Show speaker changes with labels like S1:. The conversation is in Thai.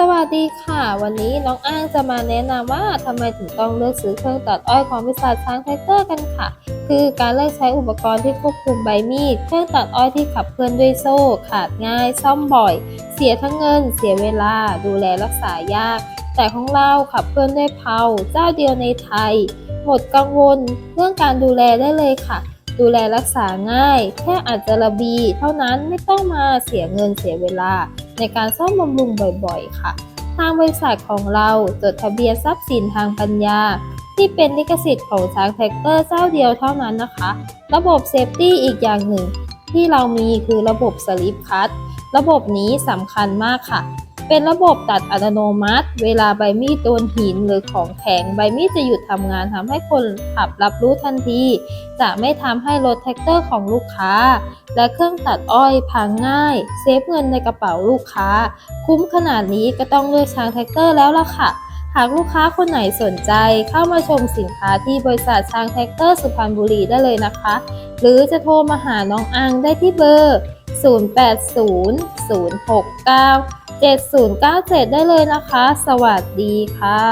S1: สวัสดีค่ะ วันนี้น้องอ้างจะมาแนะนำว่าทำไมถึงต้องเลือกซื้อเครื่องตัดอ้อยของบริษัทช้างแท็กเตอร์กันค่ะ คือการเลือกใช้อุปกรณ์ที่ควบคุมใบมีด เครื่องตัดอ้อยที่ขับเคลื่อนด้วยโซ่ ขาดง่าย ซ่อมบ่อย เสียทั้งเงิน เสียเวลา ดูแลรักษายาก แต่ของเราขับเคลื่อนด้วยเพาเจ้าเดียวในไทย หมดกังวล เรื่องการดูแลได้เลยค่ะ ดูแลรักษาง่าย แค่อาจจะระบี เท่านั้นไม่ต้องมาเสียเงินเสียเวลา ในการซ่อมบำรุงบ่อยๆ ค่ะ ทางบริษัทของเราจดทะเบียนทรัพย์สินทางปัญญา ที่เป็นลิขสิทธิ์ของช้างแท็กเตอร์เจ้าเดียวเท่านั้นนะคะ ระบบเซฟตี้อีกอย่างหนึ่ง ที่เรามีคือระบบสลิปคัตระบบนี้สำคัญมากค่ะ เป็นระบบตัดอัตโนมัติ เวลาใบมีดโดนหินหรือของแข็งใบมีดจะหยุดทำงานทำให้คนขับรับรู้ทันที จะไม่ทำให้รถแท็กเตอร์ของลูกค้า และเครื่องตัดอ้อยพังง่าย เซฟเงินในกระเป๋าลูกค้า คุ้มขนาดนี้ก็ต้องเลือกช้างแท็กเตอร์แล้วล่ะค่ะ หากลูกค้าคนไหนสนใจเข้ามาชมสินค้าที่บริษัทช้างแท็กเตอร์สุพรรณบุรีได้เลยนะคะ หรือจะโทรมาหาน้องอังได้ที่เบอร์ 080069 7097 ได้เลยนะคะ สวัสดีค่ะ